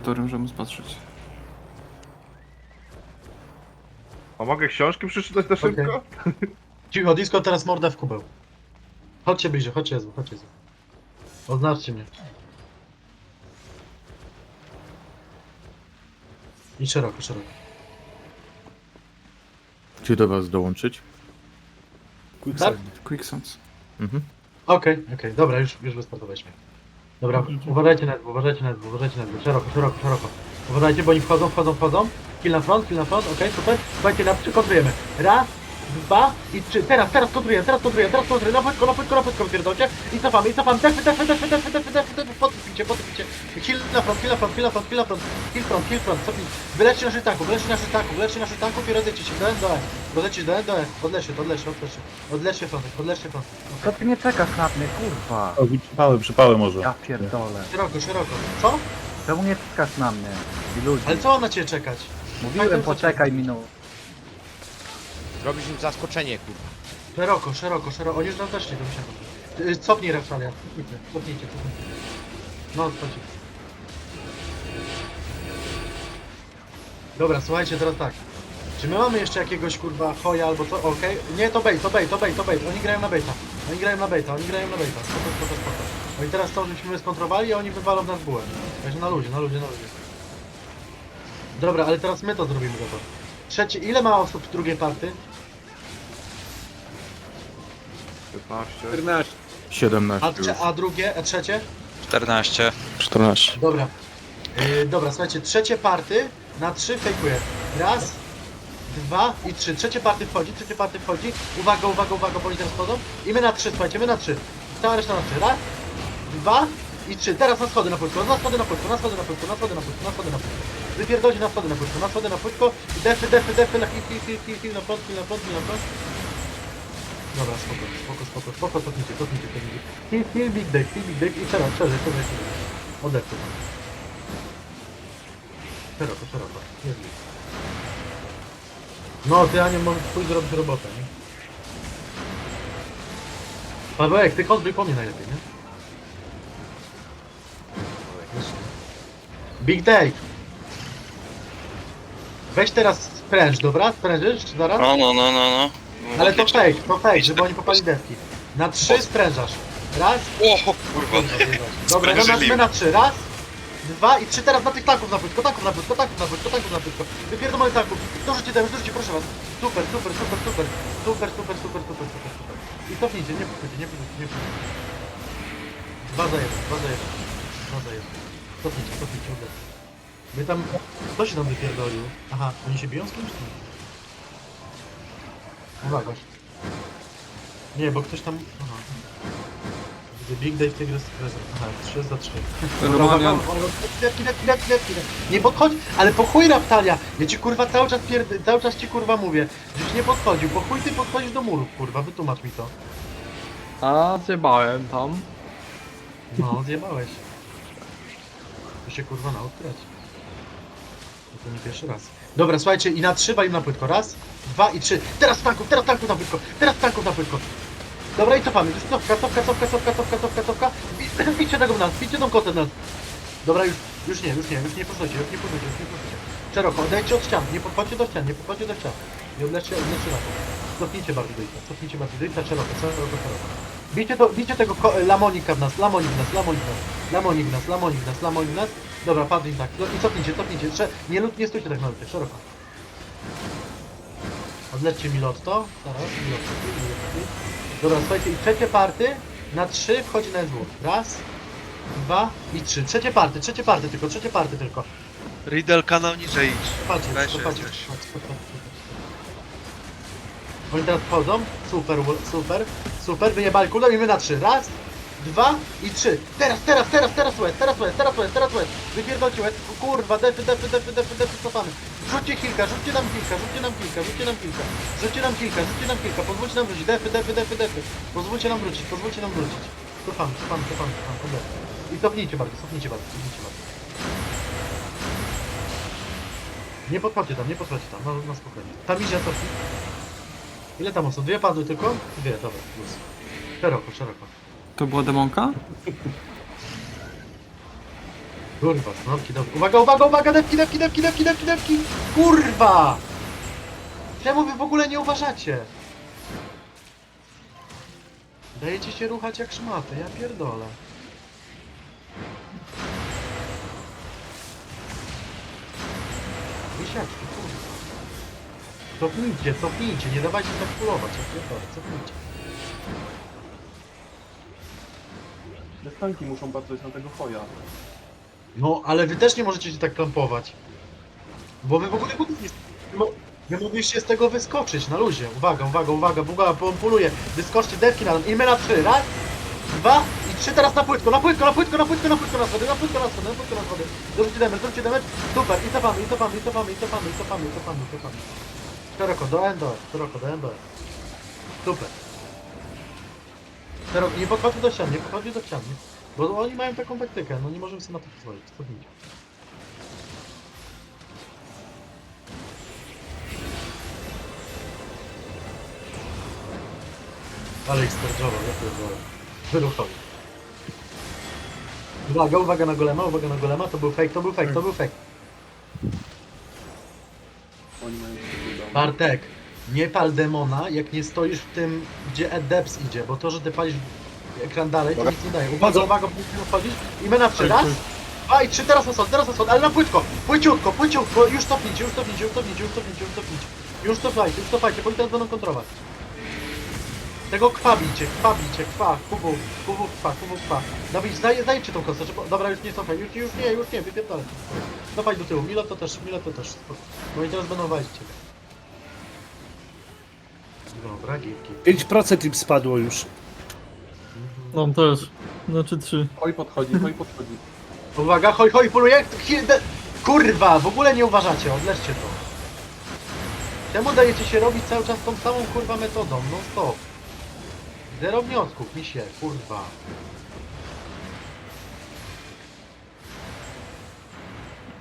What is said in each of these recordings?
który możemy spatrzeć. A mogę książki przeczytać na szybko? Cicho, disco teraz mordę w kubeł. Chodźcie bliżej, chodźcie Jezu, chodźcie Jezu. Oznaczcie mnie. I szeroko, szeroko. Czy do was dołączyć? Tak? Quicksands. Mhm. Okej, okej, dobra, już, już wystartowaliśmy. Dobra, uważajcie na dwóch, uważajcie na dwóch, uważajcie na dwóch, szeroko, szeroko, szeroko. Uważajcie, bo oni wchodzą, wchodzą, wchodzą. Kill na front, kill na front, okej, super. Słuchajcie, na trzy kontrujemy. Raz, dwa i trzy. Teraz, teraz kontrujemy, teraz kontrujemy, teraz kontrujemy. Na płytko, na płytko, na płytko, pierdolcie. I cofamy, i cofamy. Defy, defy, defy, defy, defy, defy, defy. Podpicie, podpicie. Kill na front, kill na front, kill na front, kill na front. Kill front, kill front, cofnij. Wyleczcie naszych tanków, wyleczcie naszych tanków, wyleczcie naszych tanków i rozejcie się. Do N, do N. Rozejcie do N, do N. Odleczcie, odleczcie, odleczcie. Odleczcie front, odleczcie front. Co ty nie czekasz na mnie, kurwa? O, przypały, przypały może. Ja pierdolę. Szeroko, szeroko. Co? Czemu nie czekasz na mnie? I ludzi. Ale co mam na ciebie czekać? Mówiłem poczekaj minutę. Robisz im zaskoczenie, kurwa. Szeroko, szeroko, szeroko. Oni już nam weszli do siebie. Cofnij Rafsalia. Cofnijcie, cofnijcie. No, chodźcie. Dobra, słuchajcie, teraz tak. Czy my mamy jeszcze jakiegoś kurwa hoja albo co? Okej. Nie, to bait, to bait, to bait, to bait. Oni grają na baita. Oni grają na baita, oni grają na baita. Spoko, spoko, spoko. Oni teraz to, żeśmy skontrowali, a oni wywalą w nas bułę. Także na ludzie, na ludzie, na ludzie. Dobra, ale teraz my to zrobimy to. Trzecie, ile ma osób w drugiej party? 15. 17 A, już. trze- a drugie, a trzecie? 14. 14. Dobra. Yy, dobra, słuchajcie, trzecie party na trzy fejkuje. Raz, dwa i trzy. Trzecie party wchodzi, trzecie party wchodzi. Uwaga, uwaga, uwaga, bo oni teraz wchodzą. I my na trzy, słuchajcie, my na trzy. Cała reszta na trzy. Raz, dwa i trzy. Teraz na schody na płytko, na schody na płytko, na schody na płytko, na schody na płytko, na schody na płytko. Wypierdolcie na schody na płytko, na schody na płytko. I defy, defy, defy, na hit, hit, hit, hit, hit, na front, hit, na front, hit, na front. Dobra, spoko, spoko, spoko, spoko, cofnijcie, cofnijcie, cofnijcie. Heal, heal, big deck, heal, big deck i szeroko, szerzej, szerzej, szerzej. Odepnę. Szeroko, szeroko. Git. No, ty Aniu, możesz pójść zrobić robotę, nie? Pawełek, ty chodź po mnie najlepiej, nie? Big Day! Weź teraz spręż, dobra? Sprężysz zaraz? No, no, no, no, no. Ale to fake, to fake, żeby oni popali deski. Na trzy sprężasz. Raz, O, kurwa. Dobra, no na, my na trzy. Raz, dwa i trzy. Teraz na tych tanków na płytko, tanków na płytko, tanków na płytko, tanków na płytko. Wypierdolę tanków. Dorzućcie damage, dorzućcie, proszę was. Super, super, super, super. Super, super, super, super, super, super. I cofnijcie, nie pójdzie, nie pójdzie, nie pójdzie. Dwa za jeden, dwa za jeden. Dwa za jeden. Cofnijcie, cofnijcie, oddech. My tam... Kto się tam wypierdolił? Aha, oni się biją z kimś? Uwaga. Nie, bo ktoś tam... Aha. Big Dave Tygrys Prezent. Aha, 3 za 3. Romanian. Lepki, lepki, lepki, lepki. Nie podchodź, ale po chuj Raptalia! Ja ci kurwa cały czas pierd... cały czas ci kurwa mówię, żeś nie podchodził. Po chuj ty podchodzisz do murów, kurwa, wytłumacz mi to. A, zjebałem tam. No, zjebałeś. To się kurwa naucz grać. No to nie pierwszy raz. Dobra, słuchajcie, i na trzy walimy na płytko. Raz, dwa i trzy. Teraz tanków, teraz tanków na płytko, teraz tanków na płytko. Dobra, i cofamy. Jest cofka, cofka, cofka, cofka, cofka, cofka, cofka. Bi- Bicie tego w nas, bicie tą kotę nas. Dobra, już, już nie, już nie, już nie podchodźcie, już nie podchodźcie, już nie podchodźcie. Szeroko, odejdźcie od ścian, nie podchodźcie do ścian, nie podchodźcie do ścian. Nie odleczcie, odleczcie na to. Cofnijcie bardziej do cofnijcie bardziej do Ita, szeroko, szeroko, szeroko. Bicie, to, bicie tego lamonika w nas, lamonik w nas, lamonik w nas, lamonik w nas, lamonik w nas, lamonik w nas. Dobra, padli tak. No I cofnijcie, cofnijcie. Jeszcze nie, nie stójcie tak na ludzie, szeroko. Odlećcie mi lotto. Zaraz, mi lotto. Dobra, słuchajcie, i trzecie party na trzy wchodzi na SW. Raz, dwa i trzy. Trzecie party, trzecie party tylko, trzecie party tylko. Riddle kanał niżej idź. Patrzcie, Weź patrzcie, patrzcie, patrzcie. Oni teraz wchodzą. Super, super, super. Wyjebali kulę i my na trzy. Raz, dwa i trzy. Teraz, teraz, teraz, teraz łez, teraz łez, teraz łez, teraz łez. Wypierdolcie łez. Kurwa, defy, defy, defy, defy, defy, cofamy. Rzućcie kilka, rzućcie nam kilka, rzućcie nam kilka, rzućcie nam kilka. Rzućcie nam kilka, rzućcie nam kilka. Pozwólcie nam wrócić. Defy, defy, defy, defy. Pozwólcie nam wrócić, pozwólcie nam wrócić. Cofamy, cofamy, cofamy, cofamy. Dobra. I cofnijcie bardzo, cofnijcie bardzo, cofnijcie bardzo. Nie podchodźcie tam, nie podchodźcie tam, no, no spokojnie. Tam idzie cofnij. Ile tam osób? Dwie padły tylko? Dwie, dobra, plus. Szeroko, szeroko. To była demonka? Kurwa, snorki, dobra. Uwaga, uwaga, uwaga, depki, depki, depki, depki, depki, depki! Kurwa! Czemu wy w ogóle nie uważacie? Dajecie się ruchać jak szmaty, ja pierdolę. Wysiadki, kurwa. Cofnijcie, cofnijcie, nie dawajcie tak pulować, ja pierdolę, cofnijcie. Destanki muszą patrzeć na tego choja. No, ale wy też nie możecie się tak klampować. Bo wy w ogóle mo- wy mogliście z tego wyskoczyć na luzie. Uwaga, uwaga, uwaga, uwaga, pompuluję. Wyskoczcie dewki na i my na trzy. Raz, dwa i trzy teraz na płytko, na płytko, na płytko, na płytko, na płytko, na schody, na płytko, na schody, na płytko, na schody. Dorzućcie damage, dorzućcie damage. Super, i cofamy, i cofamy, i cofamy, i cofamy, i cofamy, i cofamy, i cofamy. Szeroko, do endo, szeroko, do endo. Super. Szeroko, nie podchodźcie do ścian, nie podchodźcie do ścian. Bo oni mają taką taktykę, no nie możemy sobie na to pozwolić. Cofnijcie. Ale ich starczował, ja pierdolę. Wyruchowy. Uwaga, uwaga na golema, uwaga na golema, to był fake, to był fake, to był fake. Oni mają Bartek, nie pal demona, jak nie stoisz w tym, gdzie Edeps idzie, bo to, że ty palisz ekran dalej, to nic nie daje. Uwaga, uwaga, musimy wchodzić i my na trzy. Raz, dwa i trzy, teraz na sąd, teraz na sąd, ale na płytko, płyciutko, płyciutko, już cofnijcie, już cofnijcie, już cofnijcie, już cofnijcie, już cofnijcie. Już cofajcie, już cofajcie, bo oni teraz będą kontrolować. Tego kwa bijcie, kwa kubu, kubu, kwa, kubu, kwa. Dawid, zdaj, zdajcie tą kostę, żeby... Dobra, już nie cofaj, już, już nie, już nie, wypierdolę. Cofaj do tyłu, Milo to też, Milo to też. spoko. Bo oni teraz będą walić ciebie. Dobra, gitki. 5% im spadło już. No też. Znaczy trzy. Choj podchodzi, choj podchodzi. Uwaga, hoj, hoj, poluje! Hi- de- Kurwa, w ogóle nie uważacie, odleżcie to. Czemu dajecie się robić cały czas tą samą kurwa metodą? No stop. Zero wniosków, mi się, kurwa.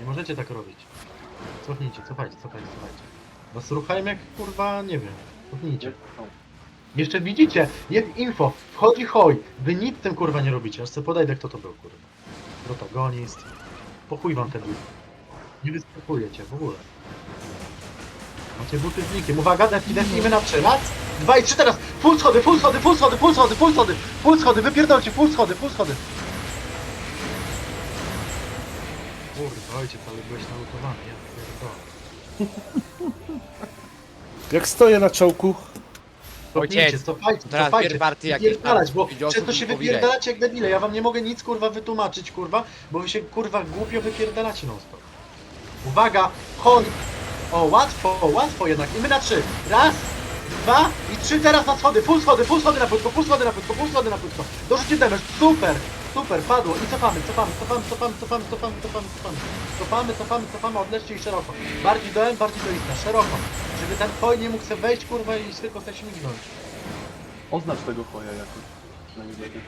Nie możecie tak robić. Cofnijcie, cofajcie, cofajcie, cofajcie. Was ruchają jak kurwa, nie wiem. Cofnijcie. Jeszcze widzicie, jest info, wchodzi hoj, wy nic z tym kurwa nie robicie, aż sobie podejdę kto to był kurwa. Protagonist. Po chuj wam te buty. Nie wyskakujecie w ogóle. Macie buty z nikiem. Uwaga, defnijmy na trzy. Raz, dwa i trzy teraz. Full schody, full schody, full schody, full schody, full schody, full schody, wypierdolcie, full schody, full schody. Kurwa, ojciec, ale byłeś nalutowany, ja pierdolę. Jak stoję na czołku, Cofnijcie, Ojciec, cofajcie, teraz cofajcie. bier party jakieś Wypierdalać, bo osób często się i wypierdalacie jak debile. Ja wam nie mogę nic kurwa wytłumaczyć, kurwa, bo wy się kurwa głupio wypierdalacie non stop. Uwaga, chodź! O, łatwo, łatwo jednak. I my na trzy. Raz, dwa i trzy teraz na schody. Full schody, full schody na płytko, full schody na płytko, full schody na płytko. Dorzućcie damage. Super, super, padło. I cofamy, cofamy, cofamy, cofamy, cofamy, cofamy, cofamy, cofamy. Cofamy, cofamy, cofamy, odlećcie i szeroko. Bardziej do M, bardziej do Ista, szeroko. Żeby tak ten choj nie mógł sobie wejść kurwa i tylko chce śmignąć. Oznacz tego choja jakoś.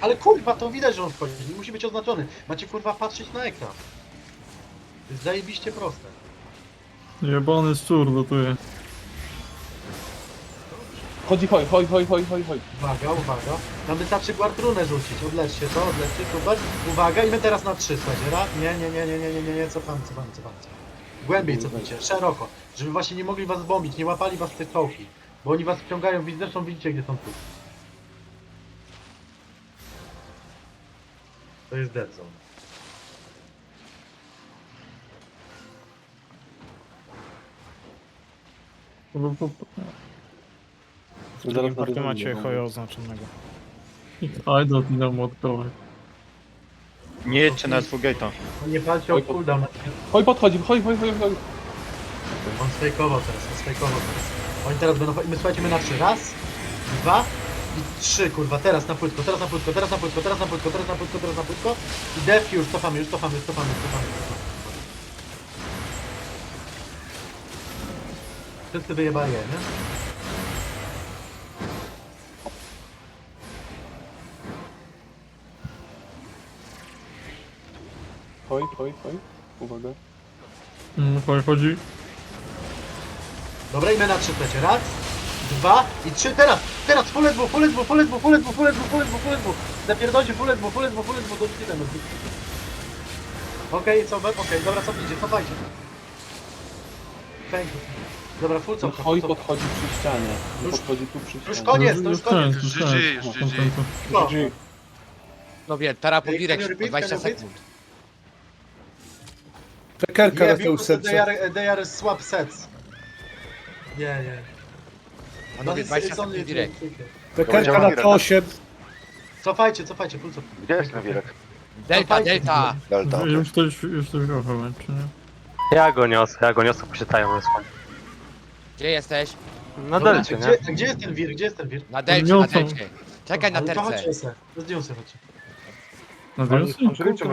Ale kurwa, to widać, że on wchodzi. Nie musi być oznaczony. Macie kurwa patrzeć na ekran. To jest zajebiście proste. Jebany szczur lotuje. Chodzi, chodź, chodź, chodź, chodź, chodź, chodź. Uwaga, uwaga. Nam wystarczy gwartrunę rzucić. Odleczcie to, odleczcie to. Uwaga i my teraz na trzy, słuchajcie. Nie, nie, nie, nie, nie, nie, nie, nie, co pan, co pan, co pan. Głębiej cofnijcie, szeroko. Żeby właśnie nie mogli was bombić, nie łapali was w te czołgi. Bo oni was wciągają, widzę, zresztą widzicie, gdzie są tu. To jest dead zone. Zaraz na macie choja oznaczonego. Ajdo, na młotkowy. Nie jedźcie na Gate'a. Nie palcie o cooldown. Hoj podchodzi, hoj, hoj, hoj, hoj. On sfejkował teraz, on sfejkował teraz. Oni teraz będą... My słuchajcie, my na trzy. Raz, dwa i trzy, kurwa. Teraz na płytko, teraz na płytko, teraz na płytko, teraz na płytko, teraz na płytko, teraz na płytko. I defki już cofamy, już cofamy, już cofamy, już cofamy. Wszyscy wyjebali, je, nie? Hoj, hoj, hoj. Uwaga. Mm, chodź, chodzi. Dobra, i my na trzy słuchajcie. Raz, dwa i trzy. Teraz, teraz, full dwóch, full dwóch, full dwóch, full dwóch, full dwóch, full dwóch, full dwóch. Zapierdolcie full dwóch, full dwóch, full dwóch, do 7. Okej, okay, co? Okej, dobra, cofnijcie, cofajcie. Thank you. Dobra, full cofka. Oj, full cofka. podchodzi przy ścianie. Już- Podchodzi tu przy Już ścianie. koniec, to już koniec. już GG, koniec. już No, GG. kontentu. No. GG. No wiem, can you po repeat, 20 can you repeat? sekund. Pekerka Yeah, na tył because they serce. are, they are swap sets. Yeah, yeah. Panowie, It's- 20 it's only sekund direkt. tricky. Pekerka na to 8. Cofajcie, cofajcie, cofka. Gdzie jest ten wirek? Delta, delta! Delta. okej. Już ktoś, już ktoś go chyba, czy nie? Ja go niosę, ja go niosę, poczytają wysłam. Gdzie jesteś? Na delcie, nie? gdzie, gdzie jest ten wir? Gdzie jest ten wir? Na delcie, na Niosą. delcie. Czekaj na Ale to terce. chodźcie se. Z nią se chodźcie. Na skrycie